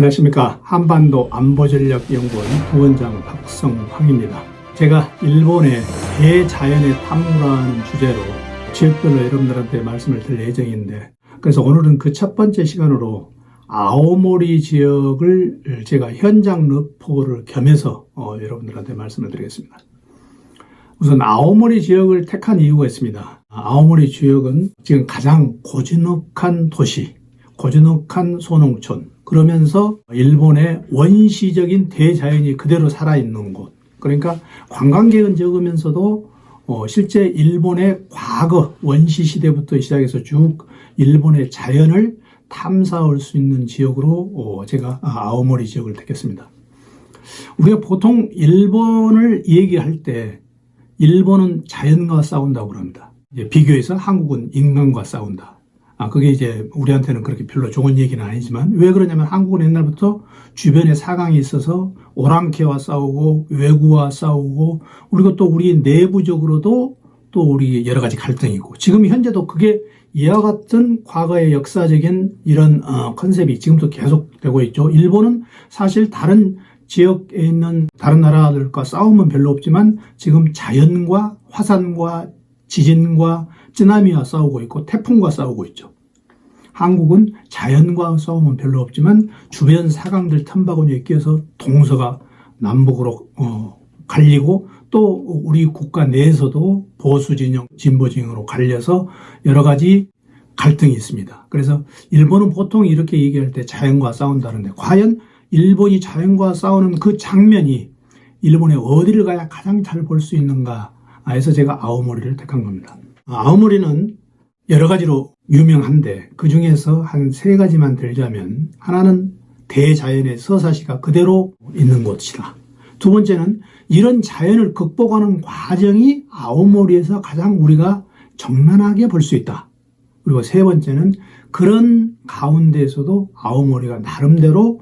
안녕하십니까 한반도 안보전략연구원 부원장 박성황입니다. 제가 일본의 대자연의 탐구라는 주제로 지역별로 여러분들한테 말씀을 드릴 예정인데 그래서 오늘은 그 첫 번째 시간으로 아오모리 지역을 제가 현장 러포를 겸해서 어, 여러분들한테 말씀을 드리겠습니다. 우선 아오모리 지역을 택한 이유가 있습니다. 아오모리 지역은 지금 가장 고즈넉한 도시, 고즈넉한 소농촌, 그러면서 일본의 원시적인 대자연이 그대로 살아있는 곳. 그러니까 관광객은 적으면서도 어, 실제 일본의 과거 원시 시대부터 시작해서 쭉 일본의 자연을 탐사할 수 있는 지역으로 어, 제가 아오모리 지역을 택했습니다. 우리가 보통 일본을 얘기할 때 일본은 자연과 싸운다고. 이제 비교해서 한국은 인간과 싸운다. 아, 그게 이제 우리한테는 그렇게 별로 좋은 얘기는 아니지만 왜 그러냐면 한국은 옛날부터 주변에 사강이 있어서 오랑캐와 싸우고 외구와 싸우고 그리고 또 우리 내부적으로도 또 우리 여러 가지 갈등이고 지금 현재도 그게 이와 같은 과거의 역사적인 이런 어, 컨셉이 지금도 계속되고 있죠. 일본은 사실 다른 지역에 있는 다른 나라들과 싸움은 별로 없지만 지금 자연과 화산과 지진과 쓰나미와 싸우고 있고 태풍과 싸우고 있죠. 한국은 자연과 싸움은 별로 없지만 주변 사강들 틈바구니에 끼어서 동서가 남북으로 어, 갈리고 또 우리 국가 내에서도 보수 진영, 진보 진영으로 갈려서 여러 가지 갈등이 있습니다. 그래서 일본은 보통 이렇게 얘기할 때 자연과 싸운다는데 과연 일본이 자연과 싸우는 그 장면이 일본의 어디를 가야 가장 잘 볼 수 있는가 해서 제가 아오모리를 택한 겁니다. 아오모리는 여러 가지로 유명한데 그 중에서 한 세 가지만 들자면 하나는 대자연의 서사시가 그대로 있는 곳이다. 두 번째는 이런 자연을 극복하는 과정이 아오모리에서 가장 우리가 정난하게 볼 수 있다. 그리고 세 번째는 그런 가운데에서도 아오모리가 나름대로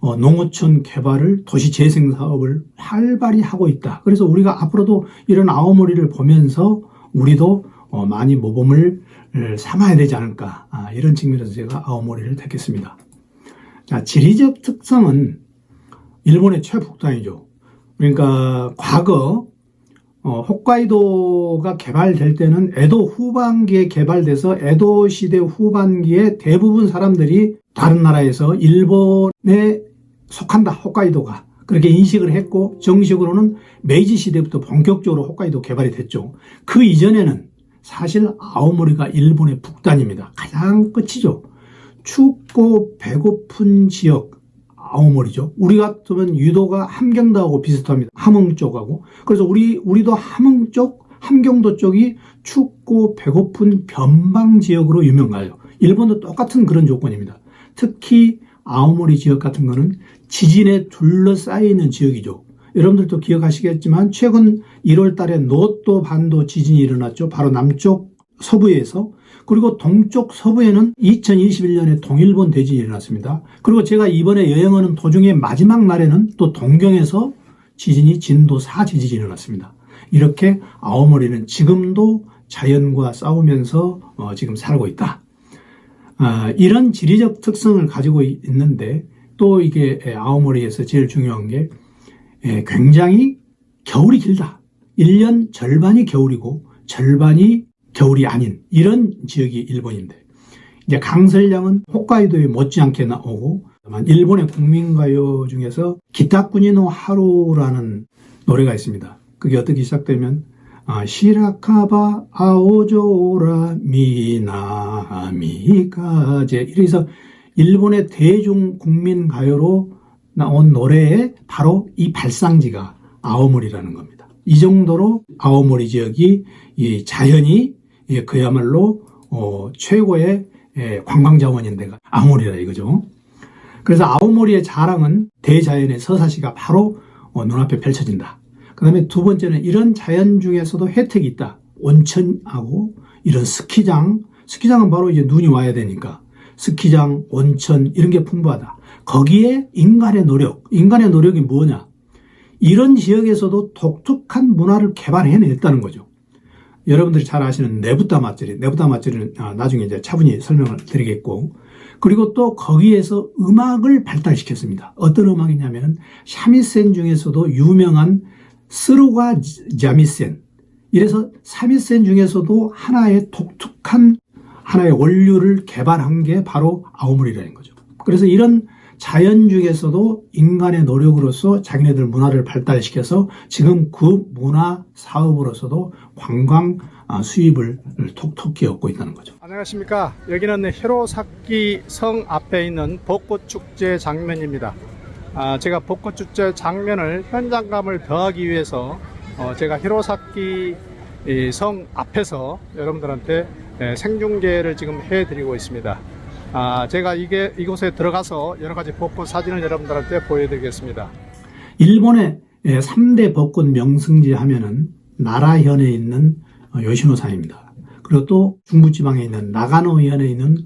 어, 농어촌 개발을 도시 재생 사업을 활발히 하고 있다. 그래서 우리가 앞으로도 이런 아오모리를 보면서 우리도 어, 많이 모범을 삼아야 되지 않을까 아, 이런 측면에서 제가 아오모리를 택했습니다. 자, 지리적 특성은 일본의 최북단이죠. 그러니까 과거 어, 홋카이도가 개발될 때는 에도 후반기에 개발돼서 에도 시대 후반기에 대부분 사람들이 다른 나라에서 일본에 속한다 홋카이도가 그렇게 인식을 했고 정식으로는 메이지 시대부터 본격적으로 홋카이도 개발이 됐죠. 그 이전에는 사실 아오모리가 일본의 북단입니다. 가장 끝이죠. 춥고 배고픈 지역 아오모리죠. 우리 같으면 유도가 함경도하고 비슷합니다. 함흥 쪽하고. 그래서 우리 우리도 함흥 쪽, 함경도 쪽이 춥고 배고픈 변방 지역으로 유명해요. 일본도 똑같은 그런 조건입니다. 특히 아오모리 지역 같은 거는 지진에 둘러싸여 있는 지역이죠. 여러분들도 기억하시겠지만 최근 1월 달에 노또 반도 지진이 일어났죠. 바로 남쪽 서부에서 그리고 동쪽 서부에는 2021년에 동일본 대지진이 일어났습니다. 그리고 제가 이번에 여행하는 도중에 마지막 날에는 또 동경에서 지진이 진도 4 지진이 일어났습니다. 이렇게 아오모리는 지금도 자연과 싸우면서 어, 지금 살고 있다. 아, 이런 지리적 특성을 가지고 있는데 또 이게 아오모리에서 제일 중요한 게 예, 굉장히 겨울이 길다. 1년 절반이 겨울이고 절반이 겨울이 아닌 이런 지역이 일본인데 이제 강설량은 홋카이도에 못지않게 나오고 일본의 국민가요 중에서 기타쿠니노 하루라는 노래가 있습니다. 그게 어떻게 시작되면 아, 시라카바 아오조라 미나미가제 이래서 일본의 대중 국민 가요로 나온 노래에 바로 이 발상지가 아오모리라는 겁니다. 이 정도로 아오모리 지역이 이 자연이 그야말로 어, 최고의 관광 자원인데가 아오모리라 이거죠. 그래서 아오모리의 자랑은 대자연의 서사시가 바로 어, 눈앞에 펼쳐진다. 그 다음에 두 번째는 이런 자연 중에서도 혜택이 있다. 온천하고 이런 스키장, 스키장은 바로 이제 눈이 와야 되니까 스키장, 온천 이런 게 풍부하다. 거기에 인간의 노력, 인간의 노력이 뭐냐? 이런 지역에서도 독특한 문화를 개발해냈다는 거죠. 여러분들이 잘 아시는 내부다 맛절이, 내부다 맛절이는 아, 나중에 이제 차분히 설명을 드리겠고, 그리고 또 거기에서 음악을 발달시켰습니다. 어떤 음악이냐면 샤미센 중에서도 유명한 스루가 자미센. 이래서 사미센 중에서도 하나의 독특한 하나의 원료를 개발한 게 바로 아오모리라는 거죠. 그래서 이런 자연 중에서도 인간의 노력으로서 자기네들 문화를 발달시켜서 지금 그 문화 사업으로서도 관광 아, 수입을 톡톡히 얻고 있다는 거죠. 안녕하십니까. 여기는 히로사키 성 앞에 있는 벚꽃 축제 장면입니다. 아, 제가 벚꽃 축제 장면을 현장감을 더하기 위해서 어, 제가 히로사키 이성 앞에서 여러분들한테 예, 생중계를 지금 해드리고 있습니다. 아, 제가 이게 이곳에 들어가서 여러 가지 벚꽃 사진을 여러분들한테 보여드리겠습니다. 일본의 3대 벚꽃 명승지 하면은 나라현에 있는 어, 요시노산입니다. 그리고 또 중부지방에 있는 나가노현에 있는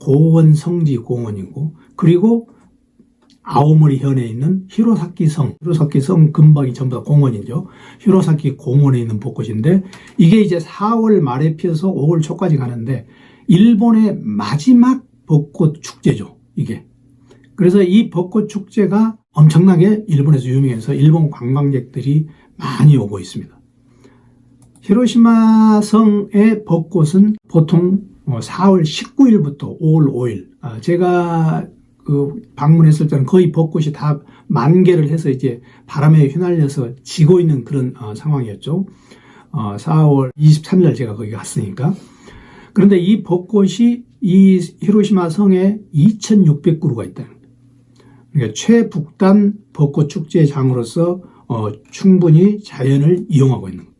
고원 성지 공원이고 그리고 아오모리 현에 있는 히로사키 성, 히로사키 성 근방이 전부 다 공원이죠. 히로사키 공원에 있는 벚꽃인데 이게 이제 4월 말에 피어서 5월 초까지 가는데 일본의 마지막 벚꽃 축제죠. 이게. 그래서 이 벚꽃 축제가 엄청나게 일본에서 유명해서 일본 관광객들이 많이 오고 있습니다. 히로시마 성의 벚꽃은 보통 4월 19일부터 5월 5일. 아, 제가 그 방문했을 때는 거의 벚꽃이 다 만개를 해서 이제 바람에 휘날려서 지고 있는 그런 어, 상황이었죠. 어, 4월 23일 제가 거기 갔으니까. 그런데 이 벚꽃이 이 히로시마 성에 2,600그루가 있다는 거예요. 그러니까 최북단 벚꽃 축제장으로서 어, 충분히 자연을 이용하고 있는 거예요.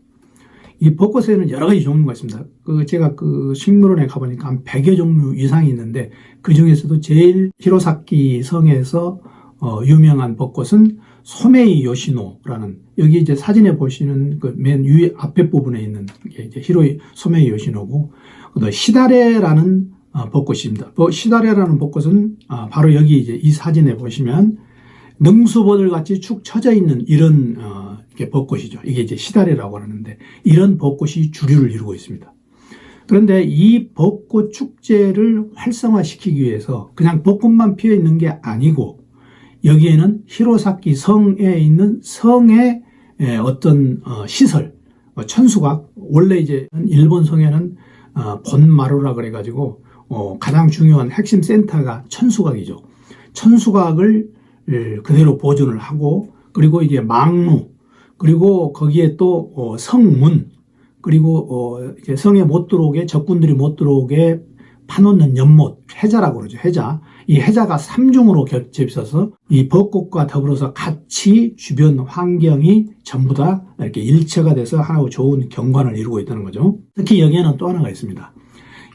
이 벚꽃에는 여러 가지 종류가 있습니다. 그 제가 그 식물원에 가보니까 한 100여 종류 이상이 있는데 그 중에서도 제일 히로사키 성에서 어, 유명한 벚꽃은 소메이 요시노라는 여기 이제 사진에 보시는 그 맨 위에 앞에 부분에 있는 게 이제 히로이 소메이 요시노고 또 시다레라는 어, 벚꽃입니다. 뭐 시다레라는 벚꽃은 아, 바로 여기 이제 이 사진에 보시면 능수보들 같이 축 처져 있는 이런 어, 이게 벚꽃이죠. 이게 이제 시다레라고 하는데 이런 벚꽃이 주류를 이루고 있습니다. 그런데 이 벚꽃 축제를 활성화시키기 위해서 그냥 벚꽃만 피어 있는 게 아니고 여기에는 히로사키 성에 있는 성의 에, 어떤 어, 시설, 어, 천수각 원래 이제 일본 성에는 어, 본마루라 그래가지고 어, 가장 중요한 핵심 센터가 천수각이죠. 천수각을 에, 그대로 보존을 하고 그리고 이제 망루 그리고 거기에 또 어, 성문 그리고 어, 이제 성에 못 들어오게 적군들이 못 들어오게 파놓는 연못 해자라고 그러죠 해자. 이 해자가 삼중으로 겹쳐 있어서 이 벚꽃과 더불어서 같이 주변 환경이 전부 다 이렇게 일체가 돼서 하나의 좋은 경관을 이루고 있다는 거죠. 특히 여기에는 또 하나가 있습니다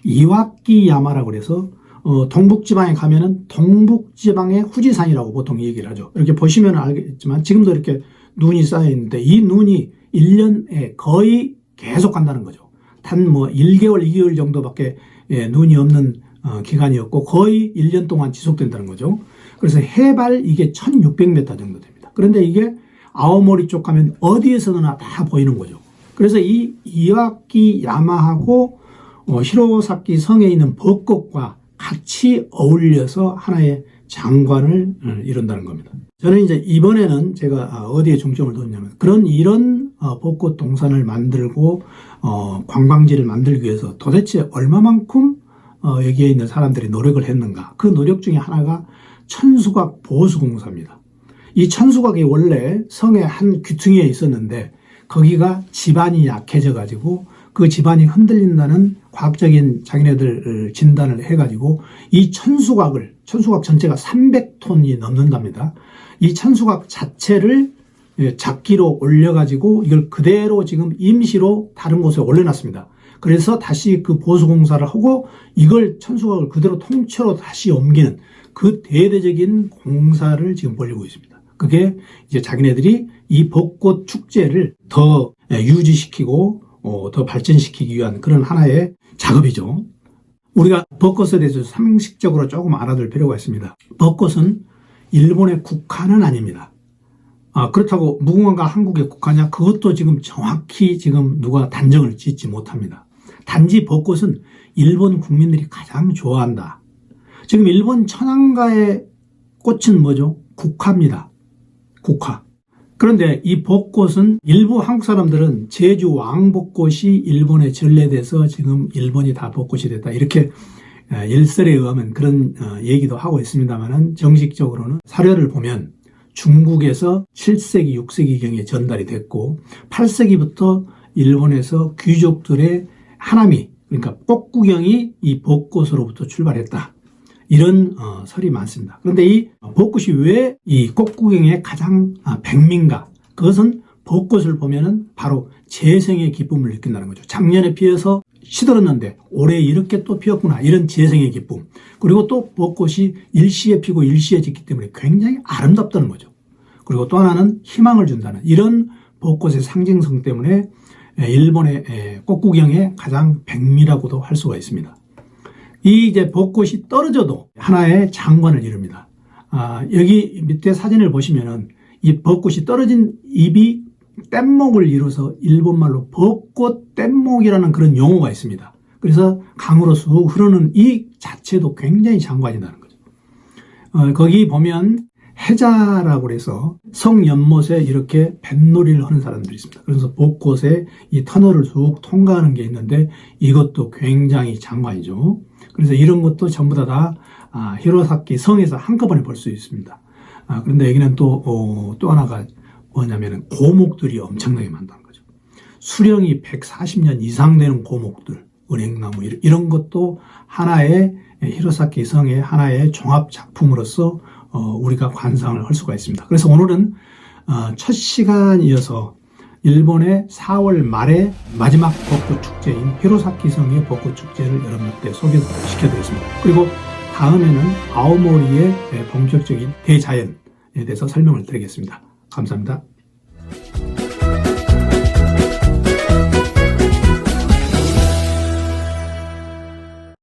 이와끼 야마라고 그래서 어, 동북지방에 가면은 동북지방의 후지산이라고 보통 얘기를 하죠 이렇게 보시면 알겠지만 지금도 이렇게 눈이 쌓여 있는데 이 눈이 1년에 거의 계속 간다는 거죠. 단 뭐 1개월, 2개월 정도밖에 예, 눈이 없는 어, 기간이었고 거의 1년 동안 지속된다는 거죠. 그래서 해발 이게 1600m 정도 됩니다. 그런데 이게 아오모리 쪽 가면 어디에서나 다 보이는 거죠. 그래서 이 이와키 야마하고 어, 히로사키 성에 있는 벚꽃과 같이 어울려서 하나의 장관을 어, 이룬다는 겁니다. 저는 이제 이번에는 제가 아, 어디에 중점을 뒀냐면 그런 이런 어, 벚꽃 동산을 만들고 어, 관광지를 만들기 위해서 도대체 얼마만큼 어, 여기에 있는 사람들이 노력을 했는가 그 노력 중에 하나가 천수각 보수공사입니다. 이 천수각이 원래 성의 한 귀퉁이에 있었는데 거기가 지반이 약해져 가지고 그 집안이 흔들린다는 과학적인 자기네들 진단을 해가지고 이 천수각을 천수각 전체가 300톤이 넘는답니다. 이 천수각 자체를 작기로 올려가지고 이걸 그대로 지금 임시로 다른 곳에 올려놨습니다. 그래서 다시 그 보수공사를 하고 이걸 천수각을 그대로 통째로 다시 옮기는 그 대대적인 공사를 지금 벌이고 있습니다. 그게 이제 자기네들이 이 벚꽃 축제를 더 유지시키고 어, 더 발전시키기 위한 그런 하나의 작업이죠. 우리가 벚꽃에 대해서 상식적으로 조금 알아둘 필요가 있습니다. 벚꽃은 일본의 국화는 아닙니다. 아, 그렇다고 무궁화가 한국의 국화냐? 그것도 지금 정확히 지금 누가 단정을 짓지 못합니다. 단지 벚꽃은 일본 국민들이 가장 좋아한다. 지금 일본 천안가의 꽃은 뭐죠? 국화입니다. 국화. 그런데 이 벚꽃은 일부 한국 사람들은 제주 왕벚꽃이 일본에 전래돼서 지금 일본이 다 벚꽃이 됐다. 이렇게 어, 일설에 의하면 그런 어, 얘기도 하고 있습니다만은 정식적으로는 사료를 보면 중국에서 7세기, 6세기경에 전달이 됐고 8세기부터 일본에서 귀족들의 하나미 그러니까 꽃구경이 이 벚꽃으로부터 출발했다. 이런 어, 설이 많습니다. 그런데 이 벚꽃이 왜 이 꽃구경의 가장 아, 백민가? 그것은 벚꽃을 보면은 바로 재생의 기쁨을 느낀다는 거죠. 작년에 피어서 시들었는데 올해 이렇게 또 피었구나 이런 재생의 기쁨. 그리고 또 벚꽃이 일시에 피고 일시에 짓기 때문에 굉장히 아름답다는 거죠. 그리고 또 하나는 희망을 준다는 이런 벚꽃의 상징성 때문에 일본의 꽃구경의 가장 백미라고도 할 수가 있습니다. 이 이제 벚꽃이 떨어져도 하나의 장관을 이룹니다. 아, 여기 밑에 사진을 보시면은 이 벚꽃이 떨어진 잎이 뗏목을 이뤄서 일본말로 벚꽃 뗏목이라는 그런 용어가 있습니다. 그래서 강으로 쑥 흐르는 이 자체도 굉장히 장관이라는 거죠. 어, 거기 보면 해자라고 그래서 성연못에 이렇게 뱃놀이를 하는 사람들이 있습니다. 그래서 벚꽃에 이 터널을 쑥 통과하는 게 있는데 이것도 굉장히 장관이죠. 그래서 이런 것도 전부 다, 다 아, 히로사키 성에서 한꺼번에 볼 수 있습니다. 아, 그런데 여기는 또, 어, 또 하나가 뭐냐면 고목들이 엄청나게 많다는 거죠. 수령이 140년 이상 되는 고목들, 은행나무 이런 것도 하나의 히로사키 성의 하나의 종합 작품으로서 어, 우리가 관상을 할 수가 있습니다. 그래서 오늘은 어, 첫 시간 이어서 일본의 4월 말에 마지막 벚꽃 축제인 히로사키 성의 벚꽃 축제를 여러분께 소개시켜드렸습니다. 그리고 다음에는 아오모리의 본격적인 대자연에 대해서 설명을 드리겠습니다. 감사합니다.